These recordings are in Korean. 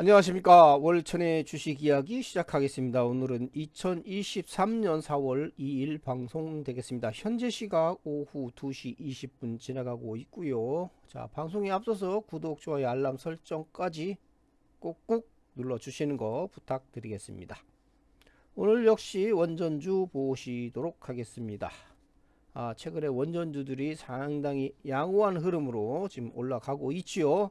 안녕하십니까. 월천의 주식 이야기 시작하겠습니다. 오늘은 2023년 4월 2일 방송 되겠습니다. 현재 시각 오후 2시 20분 지나가고 있고요. 자 방송에 앞서서 구독 좋아요 알람 설정까지 꼭꼭 눌러 주시는 거 부탁드리겠습니다. 오늘 역시 원전주 보시도록 하겠습니다. 아 최근에 원전주들이 상당히 양호한 흐름으로 지금 올라가고 있지요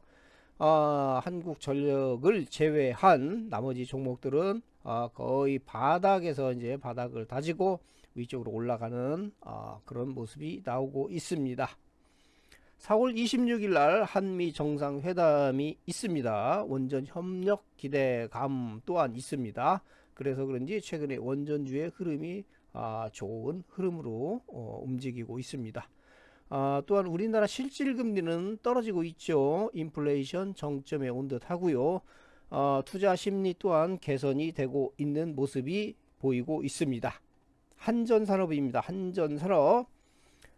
아, 한국전력을 제외한 나머지 종목들은 아, 거의 바닥에서 이제 바닥을 다지고 위쪽으로 올라가는 아, 그런 모습이 나오고 있습니다. 4월 26일 날 한미 정상회담이 있습니다. 원전 협력 기대감 또한 있습니다. 그래서 그런지 최근에 원전주의 흐름이 아, 좋은 흐름으로 어, 움직이고 있습니다. 아, 또한 우리나라 실질 금리는 떨어지고 있죠. 인플레이션 정점에 온 듯 하고요. 어, 투자 심리 또한 개선이 되고 있는 모습이 보이고 있습니다. 한전산업입니다. 한전산업.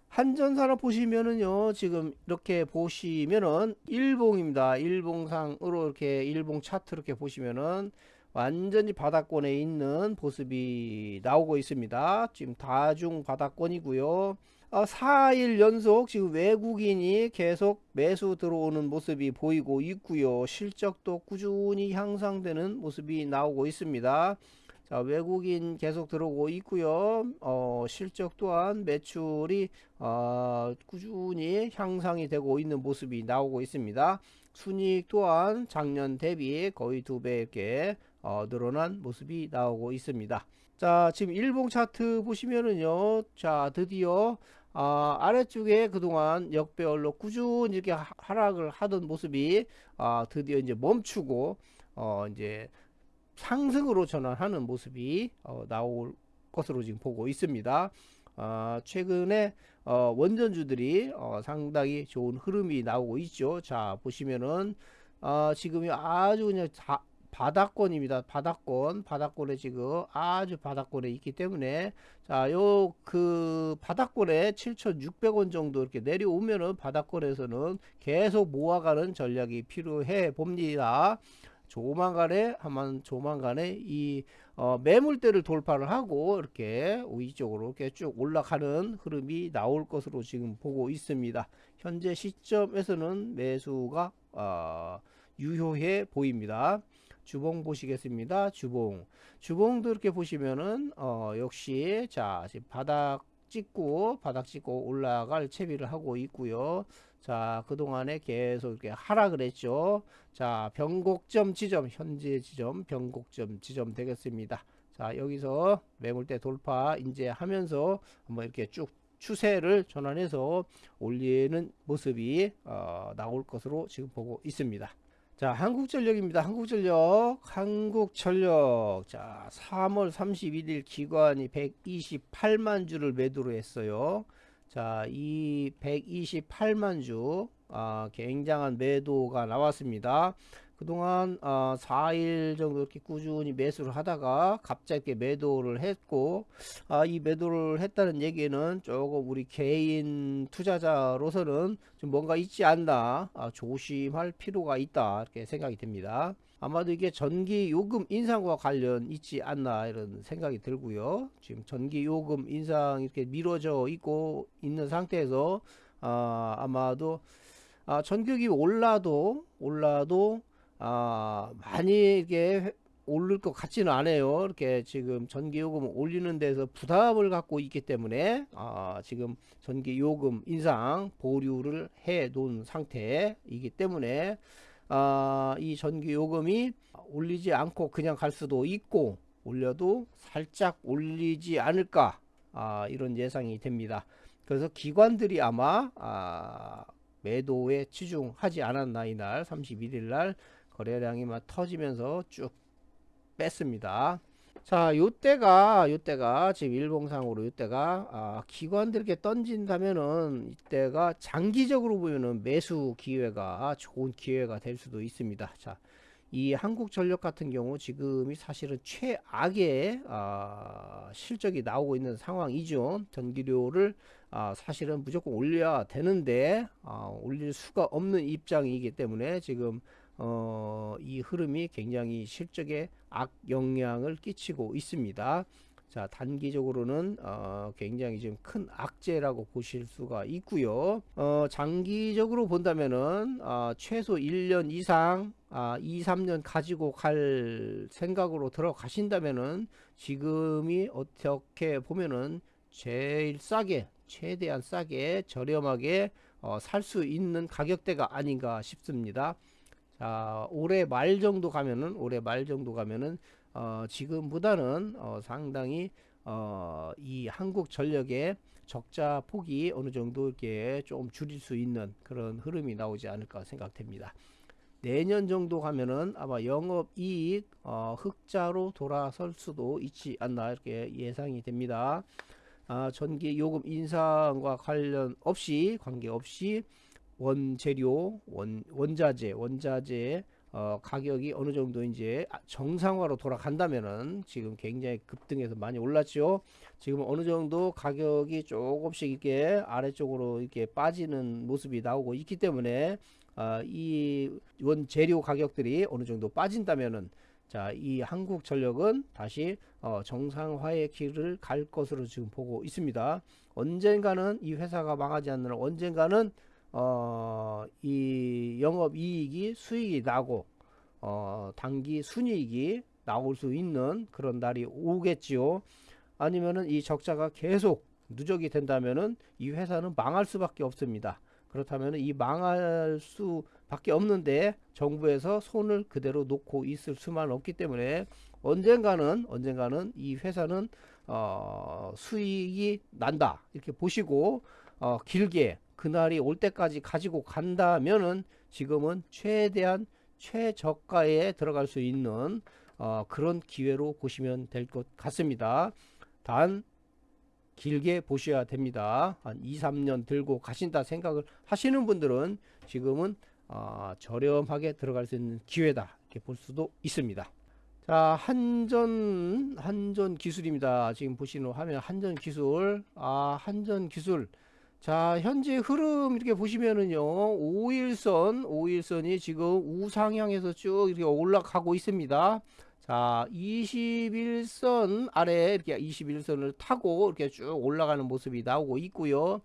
한전산업 보시면은요, 지금 이렇게 보시면은 일봉입니다. 일봉상으로 이렇게 일봉 차트 이렇게 보시면은 완전히 바닥권에 있는 모습이 나오고 있습니다. 지금 다중 바닥권이고요. 어, 4일 연속 지금 외국인이 계속 매수 들어오는 모습이 보이고 있고요. 실적도 꾸준히 향상되는 모습이 나오고 있습니다. 자, 외국인 계속 들어오고 있고요. 어, 실적 또한 매출이 어, 꾸준히 향상이 되고 있는 모습이 나오고 있습니다. 순이익 또한 작년 대비 거의 두배 이렇게 어, 늘어난 모습이 나오고 있습니다. 자, 지금 일봉 차트 보시면은요. 자, 드디어 아, 아래쪽에 그동안 역배열로 꾸준히 이렇게 하락을 하던 모습이 아, 드디어 이제 멈추고 어, 이제 상승으로 전환하는 모습이 어, 나올 것으로 지금 보고 있습니다. 아, 최근에 어, 원전주들이 어, 상당히 좋은 흐름이 나오고 있죠. 자 보시면은 어, 지금이 아주 그냥 다, 바닥권입니다. 바닥권, 바닥권에 지금 아주 바닥권에 있기 때문에 자, 요 그 바닥권에 7,600원 정도 이렇게 내려오면은 바닥권에서는 계속 모아가는 전략이 필요해 봅니다. 조만간에 한번 조만간에 이 어, 매물대를 돌파를 하고 이렇게 위쪽으로 이렇게 쭉 올라가는 흐름이 나올 것으로 지금 보고 있습니다. 현재 시점에서는 매수가 어, 유효해 보입니다. 주봉 보시겠습니다. 주봉. 주봉도 이렇게 보시면은 어 역시 자 지금 바닥 찍고 바닥 찍고 올라갈 채비를 하고 있고요. 자 그동안에 계속 이렇게 하락을 했죠. 자 변곡점 지점 현재 지점 변곡점 지점 되겠습니다. 자 여기서 매물대 돌파 이제 하면서 한번 이렇게 쭉 추세를 전환해서 올리는 모습이 어, 나올 것으로 지금 보고 있습니다. 자, 한국전력입니다. 한국전력, 한국전력. 자, 3월 31일 기관이 128만 주를 매도로 했어요. 자, 이 128만 주, 아, 굉장한 매도가 나왔습니다. 그동안 어, 4일 정도 이렇게 꾸준히 매수를 하다가 갑자기 매도를 했고 아, 이 매도를 했다는 얘기는 조금 우리 개인 투자자로서는 좀 뭔가 있지 않나 아, 조심할 필요가 있다 이렇게 생각이 됩니다. 아마도 이게 전기 요금 인상과 관련 있지 않나 이런 생각이 들고요. 지금 전기 요금 인상 이렇게 미뤄져 있고 있는 상태에서 아, 아마도 아, 전격이 올라도 올라도 아, 많이 이게 오를 것 같지는 않아요. 이렇게 지금 전기요금 올리는 데서 부담을 갖고 있기 때문에 아, 지금 전기요금 인상 보류를 해 놓은 상태이기 때문에 아, 이 전기요금이 올리지 않고 그냥 갈 수도 있고 올려도 살짝 올리지 않을까 아, 이런 예상이 됩니다. 그래서 기관들이 아마 아, 매도에 치중하지 않았나 이날 31일 날 거래량이 막 터지면서 쭉 뺐습니다. 자, 요때가 요때가 지금 일봉상으로 요때가 아, 기관들에게 던진다면은 이때가 장기적으로 보면은 매수 기회가 좋은 기회가 될 수도 있습니다. 자, 이 한국전력 같은 경우 지금이 사실은 최악의 아, 실적이 나오고 있는 상황이죠. 전기료를 아, 사실은 무조건 올려야 되는데 아, 올릴 수가 없는 입장이기 때문에 지금 어, 이 흐름이 굉장히 실적에 악 영향을 끼치고 있습니다. 자, 단기적으로는 어, 굉장히 좀큰 악재라고 보실 수가 있고요. 어, 장기적으로 본다면은 어, 최소 1년 이상 아, 2, 3년 가지고 갈 생각으로 들어가신다면은 지금이 어떻게 보면은 제일 싸게 최대한 싸게 저렴하게 어, 살 수 있는 가격대가 아닌가 싶습니다. 자, 올해 말 정도 가면은 올해 말 정도 가면은 어, 지금보다는 어, 상당히 어, 이 한국 전력의 적자 폭이 어느 정도 이렇게 좀 줄일 수 있는 그런 흐름이 나오지 않을까 생각됩니다. 내년 정도 가면은 아마 영업 이익 어, 흑자로 돌아설 수도 있지 않나 이렇게 예상이 됩니다. 아, 전기 요금 인상과 관련 없이 관계 없이 원재료, 원, 원자재, 원자재 어, 가격이 어느 정도 이제 아, 정상화로 돌아간다면은 지금 굉장히 급등해서 많이 올랐죠. 지금 어느 정도 가격이 조금씩 이렇게 아래쪽으로 이렇게 빠지는 모습이 나오고 있기 때문에 어, 이 원재료 가격들이 어느 정도 빠진다면은 자, 이 한국 전력은 다시 어, 정상화의 길을 갈 것으로 지금 보고 있습니다. 언젠가는 이 회사가 망하지 않는 한 언젠가는 어, 이 영업 이익이 수익이 나고 어, 단기 순이익이 나올 수 있는 그런 날이 오겠지요. 아니면은 이 적자가 계속 누적이 된다면은 이 회사는 망할 수밖에 없습니다. 그렇다면 이 망할 수밖에 없는데 정부에서 손을 그대로 놓고 있을 수만 없기 때문에 언젠가는 언젠가는 이 회사는 어, 수익이 난다 이렇게 보시고 어, 길게 그날이 올 때까지 가지고 간다면은 지금은 최대한 최저가에 들어갈 수 있는 어, 그런 기회로 보시면 될 것 같습니다. 단 길게 보셔야 됩니다. 한 2, 3년 들고 가신다 생각을 하시는 분들은 지금은 어, 저렴하게 들어갈 수 있는 기회다 이렇게 볼 수도 있습니다. 자 한전 한전 기술입니다. 지금 보시는 화면 한전 기술 아 한전 기술 자 현재 흐름 이렇게 보시면은요 5일선 5일선이 지금 우상향해서 쭉 이렇게 올라가고 있습니다. 자 21선 아래 이렇게 21선을 타고 이렇게 쭉 올라가는 모습이 나오고 있고요.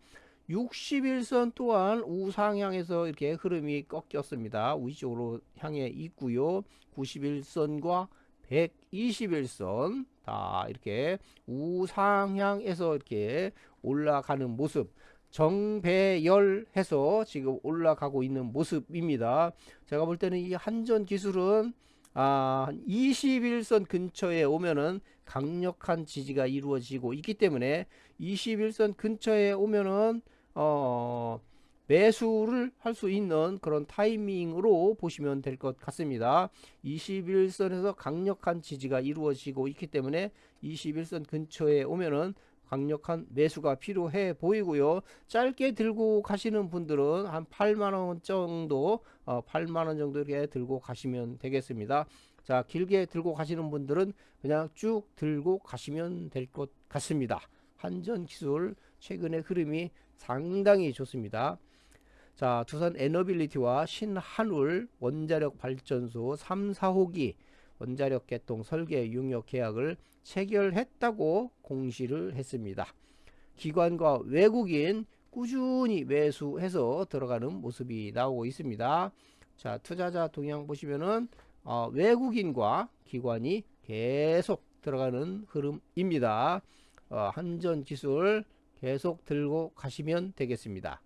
61선 또한 우상향해서 이렇게 흐름이 꺾였습니다. 위쪽으로 향해 있고요. 91선과 121선 다 이렇게 우상향해서 이렇게 올라가는 모습 정배열 해서 지금 올라가고 있는 모습입니다. 제가 볼 때는 이 한전 기술은 아, 21선 근처에 오면은 강력한 지지가 이루어지고 있기 때문에 21선 근처에 오면은 어, 매수를 할 수 있는 그런 타이밍으로 보시면 될 것 같습니다. 21선에서 강력한 지지가 이루어지고 있기 때문에 21선 근처에 오면은 강력한 매수가 필요해 보이고요. 짧게 들고 가시는 분들은 한 8만원 정도, 어, 8만원 정도 이렇게 들고 가시면 되겠습니다. 자, 길게 들고 가시는 분들은 그냥 쭉 들고 가시면 될 것 같습니다. 한전 기술 최근의 흐름이 상당히 좋습니다. 자, 두산 에너빌리티와 신한울 원자력 발전소 3, 4호기 원자력 개통 설계 용역 계약을 체결했다고 공시를 했습니다. 기관과 외국인 꾸준히 매수해서 들어가는 모습이 나오고 있습니다. 자, 투자자 동향 보시면은 어, 외국인과 기관이 계속 들어가는 흐름입니다. 어, 한전 기술 계속 들고 가시면 되겠습니다.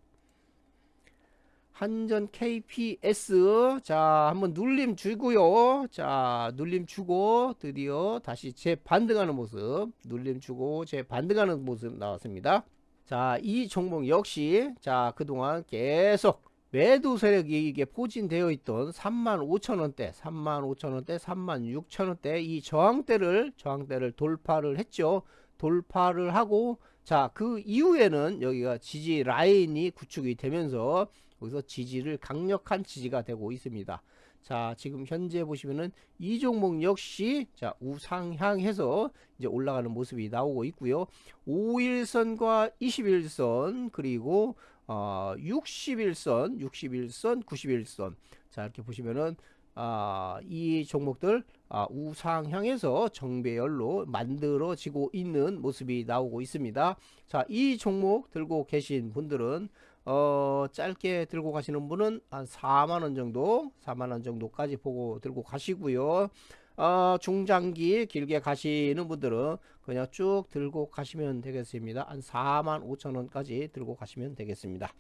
한전 KPS 자 한번 눌림 주고요. 자 눌림 주고 드디어 다시 재반등하는 모습. 눌림 주고 재반등하는 모습 나왔습니다. 자 이 종목 역시 자 그동안 계속 매도 세력이 이게 포진되어 있던 35,000원대 35,000원대 36,000원대 이 저항대를 저항대를 돌파를 했죠. 돌파를 하고 자 그 이후에는 여기가 지지 라인이 구축이 되면서 여기서 지지를 강력한 지지가 되고 있습니다. 자, 지금 현재 보시면은 이 종목 역시 자, 우상향해서 이제 올라가는 모습이 나오고 있고요. 5일선과 21선 그리고 어, 61선, 61선, 91선. 자, 이렇게 보시면은 아, 이 종목들 아, 우상향에서 정배열로 만들어지고 있는 모습이 나오고 있습니다. 자, 이 종목 들고 계신 분들은 어, 짧게 들고 가시는 분은 한 4만 원 정도, 4만 원 정도까지 보고 들고 가시고요. 어, 중장기 길게 가시는 분들은 그냥 쭉 들고 가시면 되겠습니다. 한 4만 5천 원까지 들고 가시면 되겠습니다.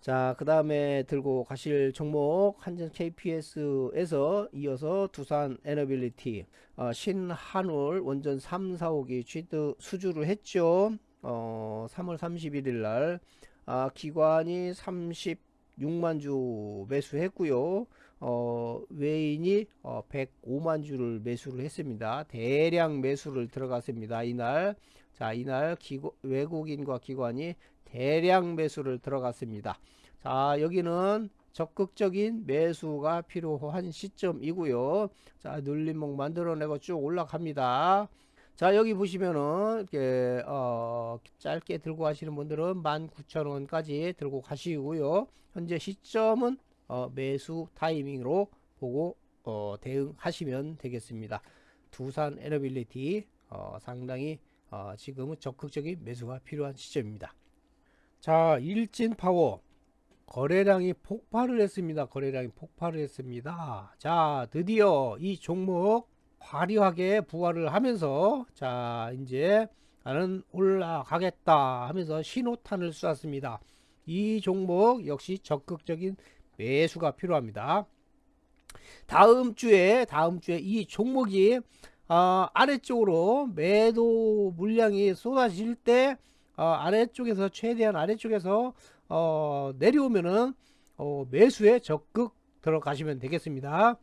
자, 그 다음에 들고 가실 종목 한전 KPS에서 이어서 두산 에너빌리티, 어, 신한울 원전 3, 4호기 취득 수주를 했죠. 어, 3월 31일 날 아, 기관이 36만 주 매수했고요. 어, 외인이 어, 105만 주를 매수를 했습니다. 대량 매수를 들어갔습니다. 이날 자 이날 기고, 외국인과 기관이 대량 매수를 들어갔습니다. 자 여기는 적극적인 매수가 필요한 시점이고요. 자 눌림목 만들어내고 쭉 올라갑니다. 자 여기 보시면은 이렇게 어, 짧게 들고 가시는 분들은 19,000원까지 들고 가시고요. 현재 시점은 어, 매수 타이밍으로 보고 어, 대응하시면 되겠습니다. 두산 에너빌리티 어, 상당히 어, 지금은 적극적인 매수가 필요한 시점입니다. 자 일진 파워 거래량이 폭발을 했습니다. 거래량이 폭발을 했습니다. 자 드디어 이 종목 화려하게 부활을 하면서 자 이제 나는 올라가겠다 하면서 신호탄을 쏘았습니다. 이 종목 역시 적극적인 매수가 필요합니다. 다음 주에 다음 주에 이 종목이 어, 아래쪽으로 매도 물량이 쏟아질 때 어, 아래쪽에서 최대한 아래쪽에서 어, 내려오면은 어, 매수에 적극 들어가시면 되겠습니다.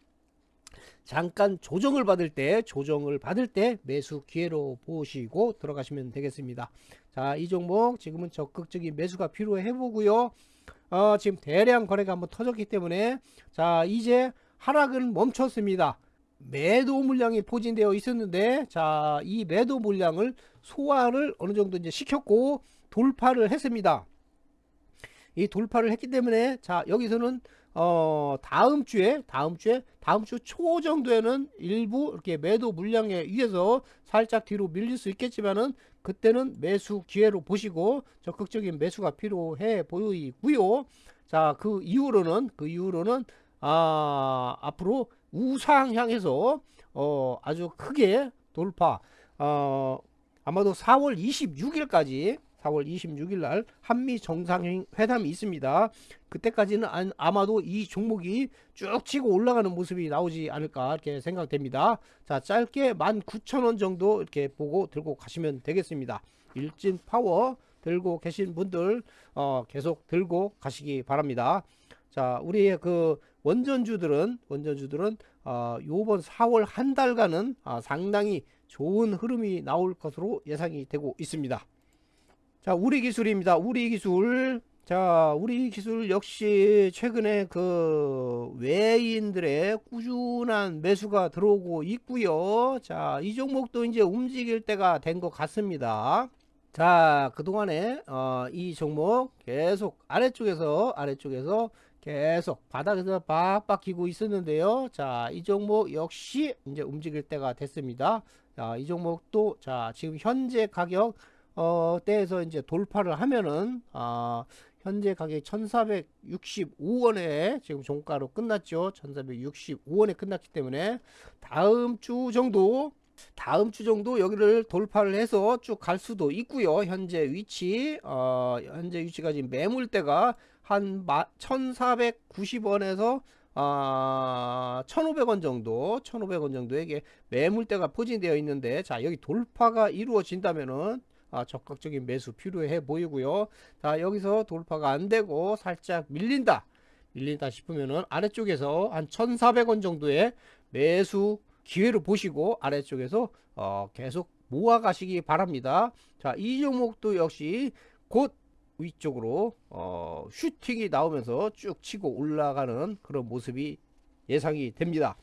잠깐 조정을 받을 때 조정을 받을 때 매수 기회로 보시고 들어가시면 되겠습니다. 자, 이 종목 지금은 적극적인 매수가 필요해 보고요. 어, 지금 대량 거래가 한번 터졌기 때문에 자, 이제 하락은 멈췄습니다. 매도 물량이 포진되어 있었는데 자, 이 매도 물량을 소화를 어느 정도 이제 시켰고 돌파를 했습니다. 이 돌파를 했기 때문에 자, 여기서는 어 다음 주에 다음 주에 다음 주 초 정도에는 일부 이렇게 매도 물량에 의해서 살짝 뒤로 밀릴 수 있겠지만은 그때는 매수 기회로 보시고 적극적인 매수가 필요해 보이고요. 자, 그 이후로는 그 이후로는 아, 앞으로 우상 향해서 어 아주 크게 돌파 어 아마도 4월 26일까지 4월 26일 날 한미 정상회담이 있습니다. 그때까지는 아마도 이 종목이 쭉 치고 올라가는 모습이 나오지 않을까 이렇게 생각됩니다. 자, 짧게 19,000원 정도 이렇게 보고 들고 가시면 되겠습니다. 일진 파워 들고 계신 분들 어, 계속 들고 가시기 바랍니다. 자, 우리의 그 원전주들은 원전주들은 어, 요번 4월 한 달간은 아, 상당히 좋은 흐름이 나올 것으로 예상이 되고 있습니다. 자, 우리 기술입니다. 우리 기술. 자, 우리 기술 역시 최근에 그 외인들의 꾸준한 매수가 들어오고 있고요. 자, 이 종목도 이제 움직일 때가 된 것 같습니다. 자, 그동안에 어, 이 종목 계속 아래쪽에서 아래쪽에서 계속 바닥에서 빡빡 기고 있었는데요. 자, 이 종목 역시 이제 움직일 때가 됐습니다. 자, 이 종목도 자, 지금 현재 가격 어, 때에서 이제 돌파를 하면은 아, 현재 가격이 1465원에 지금 종가로 끝났죠. 1465원에 끝났기 때문에 다음 주 정도 다음 주 정도 여기를 돌파를 해서 쭉 갈 수도 있고요. 현재 위치 어, 현재 위치가 지금 매물대가 한 1490원에서 아, 1,500원 정도, 1,500원 정도에게 매물대가 포진되어 있는데, 자, 여기 돌파가 이루어진다면은, 아, 적극적인 매수 필요해 보이고요. 자, 여기서 돌파가 안 되고 살짝 밀린다. 밀린다 싶으면은 아래쪽에서 한 1,400원 정도의 매수 기회를 보시고 아래쪽에서 어, 계속 모아 가시기 바랍니다. 자, 이 종목도 역시 곧 위쪽으로 어, 슈팅이 나오면서 쭉 치고 올라가는 그런 모습이 예상이 됩니다.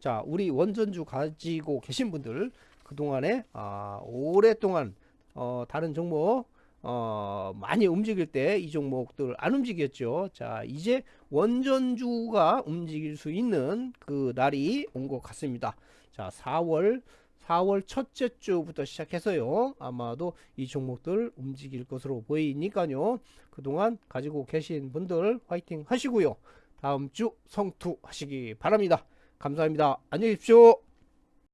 자, 우리 원전주 가지고 계신 분들 그동안에 아, 오랫동안 어, 다른 종목 어, 많이 움직일 때 이 종목들 안 움직였죠. 자, 이제 원전주가 움직일 수 있는 그 날이 온 것 같습니다. 자, 4월 4월 첫째 주부터 시작해서요. 아마도 이 종목들 움직일 것으로 보이니까요. 그동안 가지고 계신 분들 화이팅 하시고요. 다음 주 성투 하시기 바랍니다. 감사합니다. 안녕히 계십시오.